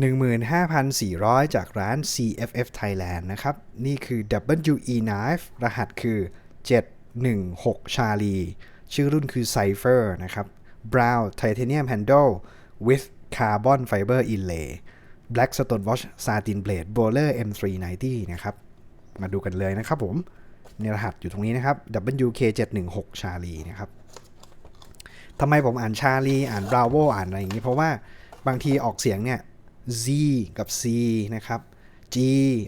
15,400 จากร้าน CFF Thailand นะครับ นี่คือ WE Knife รหัสคือ 716 Charlie ชื่อรุ่นคือ Cypher นะครับ Brown Titanium Handle with Carbon Fiber Inlay Black Stone Watch Satin Blade Bowler M390 นะครับ มาดูกันเลยนะครับผมในรหัสอยู่ตรงนี้นะครับ WK716 Charlie นะครับทำไมผมอ่านชาลีอ่านบราโวอ่านอะไรอย่างนี้ เพราะว่าบางทีออกเสียงเนี่ย Z กับ C นะครับ G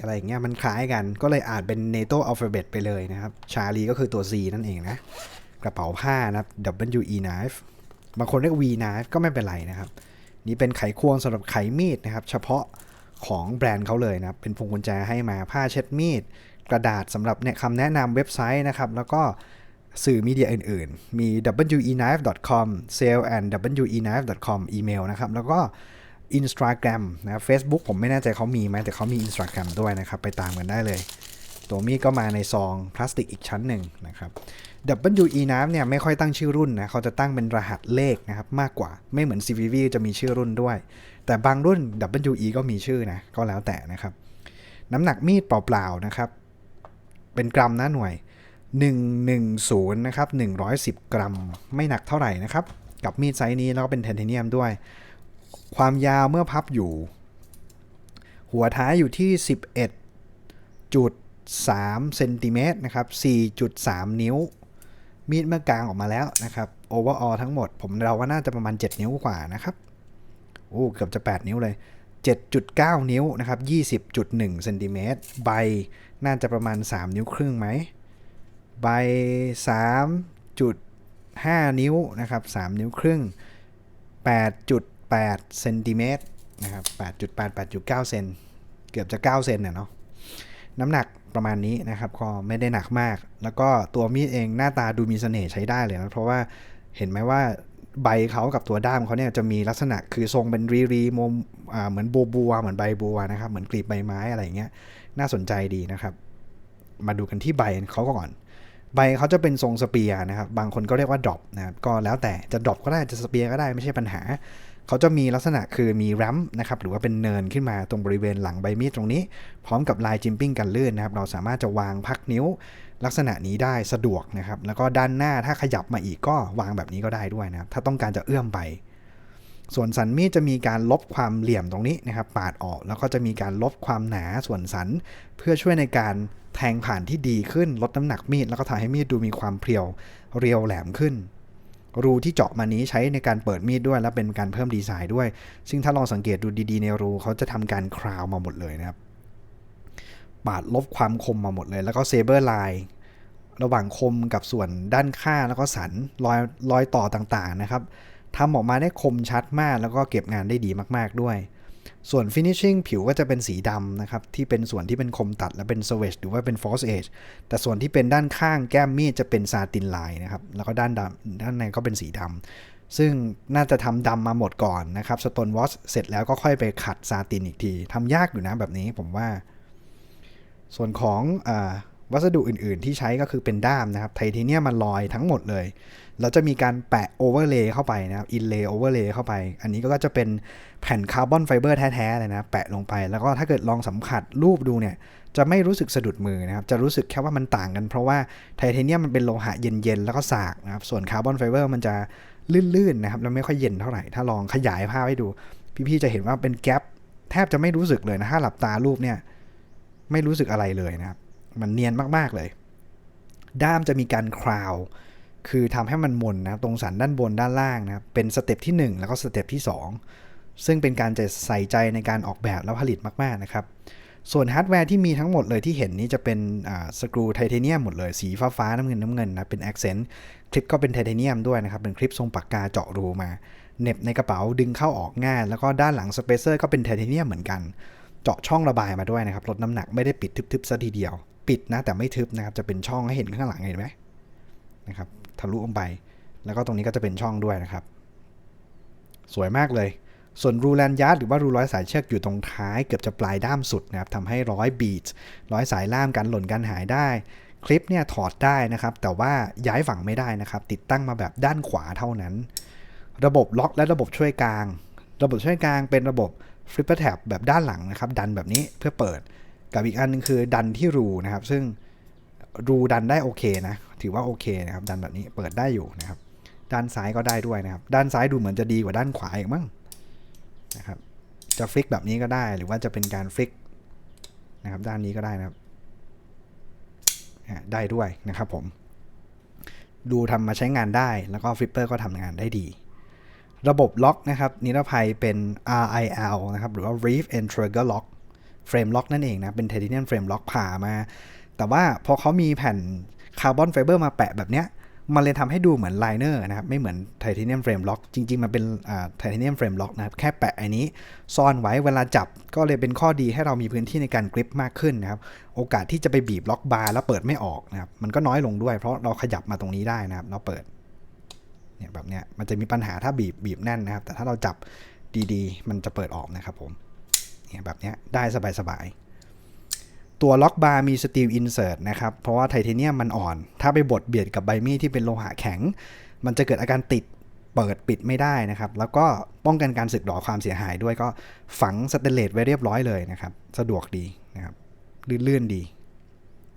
อะไรอย่างเงี้ยมันคล้ายกันก็เลยอ่านเป็น NATO alphabet ไปเลยนะครับ ชาลีก็คือตัว Z นั่นเองนะ กระเป๋าผ้านะครับ WE knife บางคนเรียก V knife ก็ไม่เป็นไรนะครับ นี่เป็นไขควงสำหรับไขมีดนะครับ เฉพาะของแบรนด์เขาเลยนะครับ เป็นพวงกุญแจให้มาผ้าเช็ดมีด กระดาษสำหรับเนี่ยคำแนะนำเว็บไซต์นะครับ แล้วก็สื่อมีเดียอื่นๆ มี weknife.com sale and weknife.com อีเมลนะครับ แล้วก็ Instagram นะ Facebook ผมไม่แน่ใจเขามีไหมแต่เขามี Instagram ด้วยนะครับ ไปตามกันได้เลย ตัวมีดก็มาในซองพลาสติกอีกชั้นหนึ่งนะครับ WE น้ำเนี่ยไม่ค่อยตั้งชื่อรุ่นนะเขาจะตั้งเป็นรหัสเลขนะครับมากกว่าไม่เหมือน CVV จะมีชื่อรุ่นด้วย แต่บางรุ่น WE ก็มีชื่อนะก็แล้วแต่นะครับ น้ำหนักมีดเปล่าๆนะครับ เป็นกรัมนะหน่วย 110นะครับ110 กรัม ไม่หนักเท่าไหร่นะครับ กับมีดไซส์นี้แล้วก็เป็นไทเทเนียมด้วย ความยาวเมื่อพับอยู่ หัวท้ายอยู่ที่ 11.3เซนติเมตรนะครับ 4.3 นิ้ว มีดเมื่อกลางออกมาแล้วนะครับโอเวอร์ออทั้งหมด ผมเราว่าน่าจะประมาณ 7 นิ้วกว่านะครับโอ้เกือบจะ 8 นิ้วเลย 7.9 นิ้วนะครับ 20.1เซนติเมตรใบน่าจะประมาณ 3 นิ้วครึ่งไหมใบ 3.5 นิ้วนะครับ 3 นิ้วครึ่ง 8เซนติเมตรนะครับ8.8 8.9เซนเกือบจะ 9 เซนนะเนาะน้ำหนักประมาณนี้นะครับ ก็ไม่ได้หนักมาก แล้วก็ตัวมีดเองหน้าตาดูมีเสน่ห์ใช้ได้เลยนะ เพราะว่าเห็นไหมว่าใบเขากับตัวด้ามเขาเนี่ยจะมีลักษณะคือทรงเป็นรีรีมมเหมือนบัวบัวเหมือนใบบัวนะครับ เหมือนกลีบใบไม้อะไรอย่างเงี้ย น่าสนใจดีนะครับ มาดูกันที่ใบเขาก่อน ใบเขาจะเป็นทรงสเปียร์นะครับ บางคนก็เรียกว่าดรอปนะครับ ก็แล้วแต่จะดรอปก็ได้จะสเปียร์ก็ได้ไม่ใช่ปัญหา เขาจะมีลักษณะคือมีแรมนะครับหรือว่าเป็นเนินขึ้นมาตรงบริเวณหลังใบมีดตรงนี้ พร้อมกับลายจิมปิ้งกันลื่นนะครับ เราสามารถจะวางพักนิ้วลักษณะนี้ได้สะดวกนะครับ แล้วก็ด้านหน้าถ้าขยับมาอีกก็วางแบบนี้ก็ได้ด้วยนะครับ ถ้าต้องการจะเอื้อมไป ส่วนสันมีดจะมีการลบความเหลี่ยมตรงนี้นะครับ ปาดออกแล้วก็จะมีการลบความหนาส่วนสัน เพื่อช่วยในการแทงผ่านที่ดีขึ้นลดน้ำหนักมีดแล้วก็ทำให้มีดดูมีความเพรียวเรียวแหลมขึ้น รูที่เจาะมานี้ใช้ในการเปิดมีดด้วย และเป็นการเพิ่มดีไซน์ด้วย ซึ่งถ้าลองสังเกตดูดีๆ ในรูเขาจะทำการคราวมาหมดเลยนะครับ ปาดลบความคมมาหมดเลย แล้วก็เซเบอร์ไลน์ระหว่างคมกับส่วนด้านข้างแล้วก็สันรอยรอยต่อต่างๆนะครับทำออกมาได้คมชัดมากแล้วก็เก็บงานได้ดีมากๆด้วย ส่วน finishing ผิวก็จะเป็นสีดำนะครับ ที่เป็นส่วนที่เป็นคมตัดและเป็น swedge หรือว่าเป็น force edge แต่ส่วนที่เป็นด้านข้างแก้มมีดจะเป็นซาตินลายนะครับ แล้วก็ด้านดำด้านในก็เป็นสีดำซึ่งน่าจะทำดำมาหมดก่อนนะครับ stone wash เสร็จแล้วก็ค่อยไปขัดซาตินอีกทีทำยากอยู่นะแบบนี้ผมว่า ส่วนของอ วัสดุอื่นๆ ที่ใช้ก็คือเป็นด้ามนะครับไทเทเนียมมันลอยทั้งหมดเลย เราจะมีการแปะโอเวอร์เลย์เข้าไปนะครับอินเลย์โอเวอร์เลย์เข้าไป อันนี้ก็จะเป็นแผ่นคาร์บอนไฟเบอร์แท้ๆเลยนะแปะลงไปแล้วก็ถ้าเกิดลองสัมผัสรูปดูเนี่ยจะไม่รู้สึกสะดุดมือนะครับจะรู้สึกแค่ว่ามันต่างกัน เพราะว่าไทเทเนียมมันเป็นโลหะเย็นๆแล้วก็สากนะครับส่วนคาร์บอนไฟเบอร์มันจะลื่นๆนะครับแล้วไม่ค่อยเย็นเท่าไหร่ถ้าลองขยายภาพให้ดู พี่ๆจะเห็นว่าเป็นแกลบแทบจะไม่รู้สึกเลยนะถ้าหลับตารูปเนี่ยไม่รู้สึกอะไรเลยนะครับ มันเนียนมากๆเลย ด้ามจะมีการคราวคือทำให้มันมนนะตรงสันด้านบนด้านล่างนะเป็นสเต็ปที่ 1 แล้วก็สเต็ปที่ 2 ซึ่งเป็นการจะใส่ใจในการออกแบบและผลิตมากๆนะครับ ส่วนฮาร์ดแวร์ที่มีทั้งหมดเลยที่เห็นนี้จะเป็นสกรูไทเทเนียมหมดเลย สีฟ้าฟ้าๆน้ำเงินน้ำเงินนะเป็นแอคเซนต์คลิปก็เป็นไทเทเนียมด้วยนะครับ เป็นคลิปทรงปากกาเจาะรูมาเน็บในกระเป๋าดึงเข้าออกง่าย แล้วก็ด้านหลังสเปเซอร์ก็เป็นไทเทเนียมเหมือนกัน เจาะช่องระบายมาด้วยนะครับลดน้ำหนักไม่ได้ปิดทึบๆซะทีเดียว ปิดนะแต่ไม่ทึบนะครับ จะเป็นช่องให้เห็นข้างหลังเห็นไหมนะครับทะลุลงไป แล้วก็ตรงนี้ก็จะเป็นช่องด้วยนะครับ สวยมากเลย ส่วนรูแลนยาร์ดหรือว่ารูร้อยสายเชือกอยู่ตรงท้ายเกือบจะปลายด้ามสุดนะครับทำให้ร้อยบีทร้อยสายล่ามกันหล่นกันหายได้คลิปเนี่ยถอดได้นะครับ แต่ว่าย้ายฝั่งไม่ได้นะครับ ติดตั้งมาแบบด้านขวาเท่านั้น ระบบล็อกและระบบช่วยกลาง ระบบช่วยกลางเป็นระบบ flipper tab แบบด้านหลังนะครับ ดันแบบนี้เพื่อเปิด กับอีกอันหนึงคือดันที่รูนะครับ ซึ่งรูดันได้โอเคนะ ถือว่าโอเคนะครับ ดันแบบนี้เปิดได้อยู่นะครับ ด้านซ้ายก็ได้ด้วยนะครับ ด้านซ้ายดูเหมือนจะดีกว่าด้านขวาอีกมั้งนะครับ จะฟลิกแบบนี้ก็ได้ หรือว่าจะเป็นการฟลิกนะครับ ด้านนี้ก็ได้นะครับได้ด้วยนะครับผม ดูทำมาใช้งานได้ แล้วก็ฟลิปเปอร์ก็ทำงานได้ดี ระบบล็อกนะครับ นิรภัยเป็น RIL นะครับ หรือว่า Reef and Trigger Lock เฟรมล็อกนั่นเองนะ เป็นไทเทเนียมเฟรมล็อกผ่ามา แต่ว่าพอเขามีแผ่นคาร์บอนไฟเบอร์มาแปะแบบเนี้ยมันเลยทำให้ดูเหมือนไลเนอร์นะครับ ไม่เหมือนไทเทเนียมเฟรมล็อกจริง ๆ มันเป็นไทเทเนียมเฟรมล็อกนะครับ แค่แปะอันนี้ ซ่อนไว้เวลาจับก็เลยเป็นข้อดีให้เรามีพื้นที่ในการกริปมากขึ้นนะครับ โอกาสที่จะไปบีบล็อกบาร์แล้วเปิดไม่ออกนะครับ มันก็น้อยลงด้วยเพราะเราขยับมาตรงนี้ได้นะครับ เราเปิดเนี่ยแบบเนี้ยมันจะมีปัญหาถ้าบีบบีบแน่นนะครับ แต่ถ้าเราจับดีๆ มันจะเปิดออกนะครับผมเแบบนี้ได้สบายๆ ตัวล็อกบาร์มีสตีลอินเสิร์ตนะครับ เพราะว่าไทเทเนียมมันอ่อน ถ้าไปบดเบียดกับใบมีดที่เป็นโลหะแข็ง มันจะเกิดอาการติดเปิดปิดไม่ได้นะครับ แล้วก็ป้องกันการสึกหรอความเสียหายด้วยก็ฝังสเตนเลสไว้เรียบร้อยเลยนะครับ สะดวกดีนะครับลื่นๆดี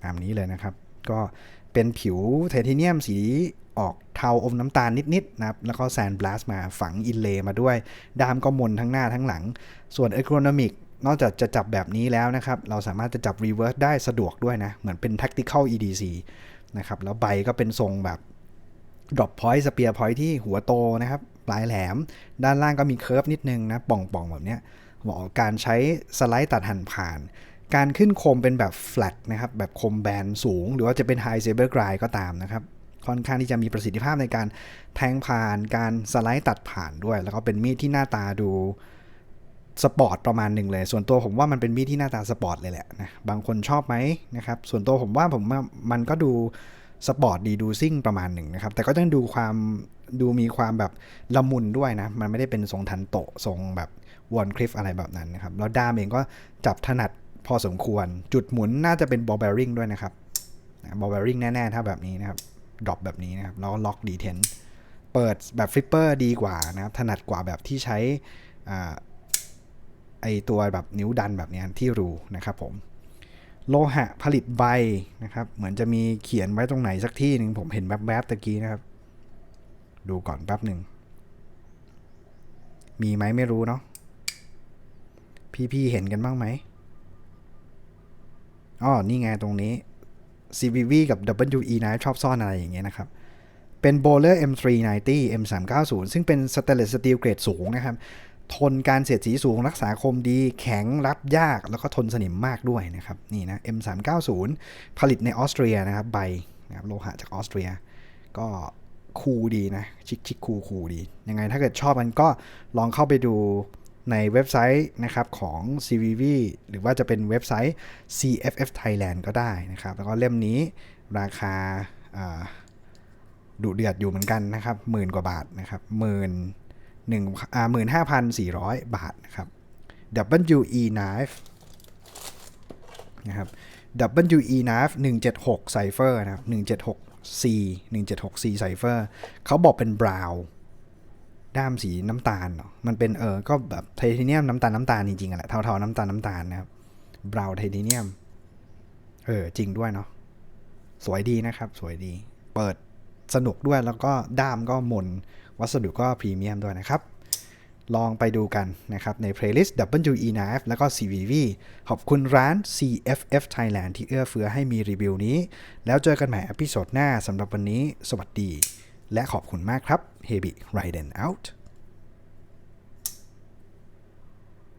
ตามนี้เลยนะครับ ก็เป็นผิวไทเทเนียมสีออกเทาอมน้ำตาลนิดๆนะครับ แล้วก็แซนบลัสมาฝังอินเลมาด้วยดามก็มนทั้งหน้าทั้งหลัง ส่วน e c o n o m i c นอกจากจะจับแบบนี้แล้วนะครับ เราสามารถจะจับ reverse ได้สะดวกด้วยนะ เหมือนเป็น tactical EDC นะครับ แล้วใบก็เป็นทรงแบบ drop point spear point ที่หัวโตนะครับ ปลายแหลม ด้านล่างก็มีเคิร์ฟนิดนึงนะ ป่องๆ แบบเนี้ยเหมาะกับการใช้สไลด์ตัดหั่นผ่าน การขึ้นคมเป็นแบบ flat นะครับ แบบคมแบนสูง หรือว่าจะเป็น high saber grind ก็ตามนะครับ ค่อนข้างที่จะมีประสิทธิภาพในการแทงผ่าน การสไลด์ตัดผ่านด้วย แล้วก็เป็นมีดที่หน้าตาดู สปอร์ตประมาณหนึ่งเลย ส่วนตัวผมว่ามันเป็นมีดที่หน้าตาสปอร์ตเลยแหละนะบางคนชอบไหมนะครับส่วนตัวผมว่าผมว่ามันก็ดูสปอร์ตดีดูซิ่งประมาณหนึ่งนะครับ แต่ก็ต้องดูความดูมีความแบบละมุนด้วยนะ มันไม่ได้เป็นทรงทันโตะทรงแบบวอนคลิฟอะไรแบบนั้นนะครับ แล้วด้ามเองก็จับถนัดพอสมควร จุดหมุนน่าจะเป็นบอลเบริงด้วยนะครับบอลเบริงแน่ ๆ ถ้าแบบนี้นะครับดรอปแบบนี้นะครับ แล้วล็อกดีเทนเปิดแบบฟลิปเปอร์ดีกว่านะครับ ถนัดกว่าแบบที่ใช้อ่า ไอตัวแบบนิ้วดันแบบนี้ที่รูนะครับผมโลหะผลิตใบนะครับ เหมือนจะมีเขียนไว้ตรงไหนสักที่หนึ่งผมเห็นแวบๆตะกี้นะครับ ดูก่อนแป๊บหนึ่ง มีไหมไม่รู้เนาะพี่ๆเห็นกันบ้างไหมอ๋อนี่ไงตรงนี้ CVV กับ WE นะชอบซ่อนอะไรอย่างเงี้ยนะครับ เป็น Bowler M390 M390 ซึ่งเป็นสเตนเลสสตีลเกรดสูงนะครับ ทนการเสียดสีสูงรักษาคมดี แข็งรับยากแล้วก็ทนสนิมมากด้วยนะครับนี่นะ M390 ผลิตในออสเตรียนะครับใบนะครับโลหะจากออสเตรีย ก็คูดีนะ ชิคชิคคูคูดี ยังไงถ้าเกิดชอบมันก็ลองเข้าไปดูในเว็บไซต์นะครับของ CVV หรือว่าจะเป็นเว็บไซต์ CFF Thailand ก็ได้นะครับ แล้วก็เล่มนี้ราคาาดุเดือดอยู่เหมือนกันนะครับหมื่นกว่าบาทนะครับหมื่น หนึ่งหมื่นห้าพันสี่ร้อยบาทนะครับ WE knife นะครับ WE knife 176 cipher นะครับ 176 C 176 C cipher เขาบอกเป็น brown ด้ามสีน้ำตาลเนาะมันเป็นเออก็แบบไทเทเนียมน้ำตาลน้ำตาลจริงๆอะแหละเทาๆน้ำตาลน้ำตาลนะครับ brown ไทเทเนียมเออจริงด้วยเนาะสวยดีนะครับ สวยดี เปิดสนุกด้วยแล้วก็ด้ามก็มน วัสดุก็พรีเมียมด้วยนะครับ ลองไปดูกันนะครับ ใน playlist WE Knife แล้วก็ CVV ขอบคุณร้าน CFF Thailand ที่เอื้อเฟื้อให้มีรีวิวนี้ แล้วเจอกันใหม่อพิโซดหน้าสำหรับวันนี้ สวัสดี และขอบคุณมากครับ Hebi Raiden out